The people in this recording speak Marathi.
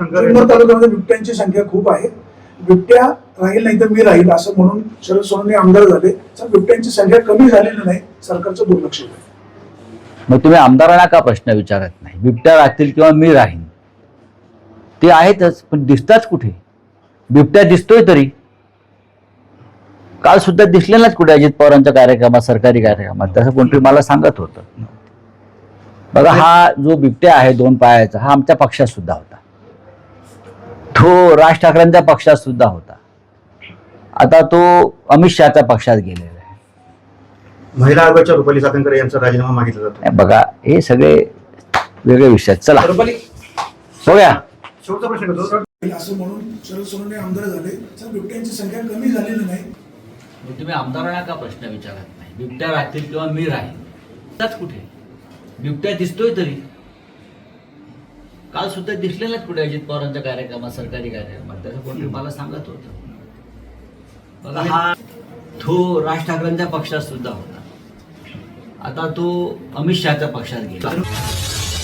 जुन्नर तालुक्यामध्ये बिबट्यांची संख्या खूप आहे. बिबट्या राहील नाही तर मी राहील असं म्हणून शरद सोनवणे आमदार झाले. तर बिबट्यांची संख्या कमी झालेली नाही सरकारचं दुर्लक्ष आहे मग तुम्ही आमदारांना का प्रश्न विचारत नाही? बिबट्या राहतील किंवा मी राहीन? ते आहेतच पण दिसताच कुठे? बिबट्या दिसतोय तरी. काल सुद्धा दिसलेलाच कुठे अजित पवारांच्या कार्यक्रमात सरकारी कार्यक्रमात? तसं कोणतरी मला सांगत होतं. बघा हा जो बिबट्या आहे दोन पायाचा हा आमच्या पक्षात सुद्धा होता. तो राज ठाकरेंच्या पक्षात सुद्धा होता. आता तो अमित शहाच्या पक्षात गेलेला आहे. महिला आयोगाच्या रुपाली चाकणकर यांचा राजीनामा मागितला जातो. नाही, बघा हे सगळे वेगळे विषय आहेत. चला. बघूया. शेवटचा प्रश्न करतो. असं म्हणून शरद सोनवणे आमदार झाले. तर बिबट्यांची संख्या कमी झालेली नाही. मग तुम्ही आमदारांना का प्रश्न विचारत नाही? बिबट्या राहतील किंवा मी त्याच कुठे? बिबट्या दिसतोय तरी. काल सुद्धा दिसलेलाच कुठे अजित पवारांच्या कार्यक्रमात सरकारी कार्यक्रमात. तसं कोणतरी मला सांगत होतं. हा तो राज ठाकरेंच्या पक्षात सुद्धा होता. आता तो अमित शहाच्या पक्षात गेला.